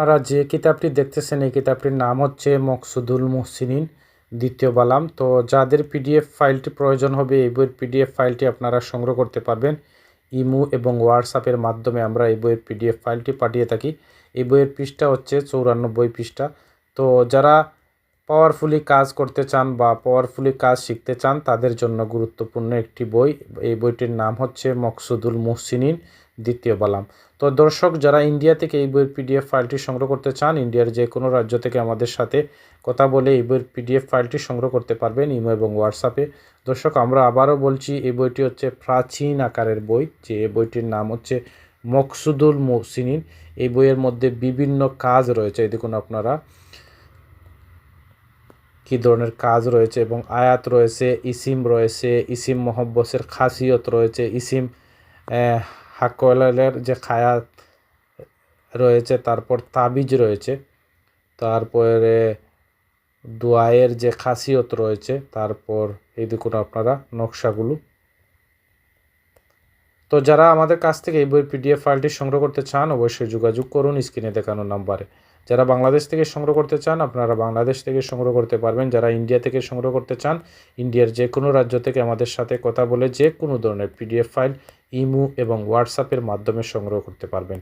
আপনারা যে কিতাবটি দেখতেছেন, এই কিতাবটির নাম হচ্ছে মকসুদুল মুহসিনিন দ্বিতীয় বালাম। তো যাদের পিডিএফ ফাইলটি প্রয়োজন হবে, এই বইয়ের পিডিএফ ফাইলটি আপনারা সংগ্রহ করতে পারবেন। ইমু এবং হোয়াটসঅ্যাপের মাধ্যমে আমরা এই বইয়ের পিডিএফ ফাইলটি পাঠিয়ে থাকি। এই বইয়ের পৃষ্ঠা হচ্ছে চৌরানব্বই পৃষ্ঠা। তো যারা পাওয়ারফুলি কাজ করতে চান বা পাওয়ারফুলি কাজ শিখতে চান, তাদের জন্য গুরুত্বপূর্ণ একটি বই। এই বইটির নাম হচ্ছে মকসুদুল মুহসিনিন। দ্বিতীয় বালাম। তো দর্শক, যারা ইন্ডিয়া থেকে এই বইয়ের পিডিএফ ফাইলটি সংগ্রহ করতে চান, ইন্ডিয়ার যে কোনো রাজ্য থেকে আমাদের সাথে কথা বলে এই বইয়ের পিডিএফ ফাইলটি সংগ্রহ করতে পারবেন ইমো এবং হোয়াটসঅ্যাপে দর্শক, আমরা আবারও বলছি, এই বইটি হচ্ছে প্রাচীন আকারের বই, যে বইটির নাম হচ্ছে মকসুদুল মুহসিনিন। এই বইয়ের মধ্যে বিভিন্ন কাজ রয়েছে। এই দেখুন আপনারা, কী ধরনের কাজ রয়েছে এবং আয়াত রয়েছে, ইসিম রয়েছে, ইসিম মহব্বসের খাসিয়ত রয়েছে, ইসিম হাকলের যে খায়াত রয়েছে, তারপর তাবিজ রয়েছে, তারপরে দোয়ায়ের যে খাসিয়ত রয়েছে, তারপর এই দেখুন আপনারা নকশাগুলো। তো যারা আমাদের কাছ থেকে এই বইয়ের পিডিএফ ফাইলটি সংগ্রহ করতে চান, অবশ্যই যোগাযোগ করুন স্ক্রিনে দেখানো নাম্বারে। যারা বাংলাদেশ থেকে সংগ্রহ করতে চান, আপনারা বাংলাদেশ থেকে সংগ্রহ করতে পারবেন। যারা ইন্ডিয়া থেকে সংগ্রহ করতে চান, ইন্ডিয়ার যে কোনো রাজ্য থেকে আমাদের সাথে কথা বলে যে কোনো ধরনের পিডিএফ ফাইল ইমু এবং হোয়াটসঅ্যাপের মাধ্যমে সংগ্রহ করতে পারবেন।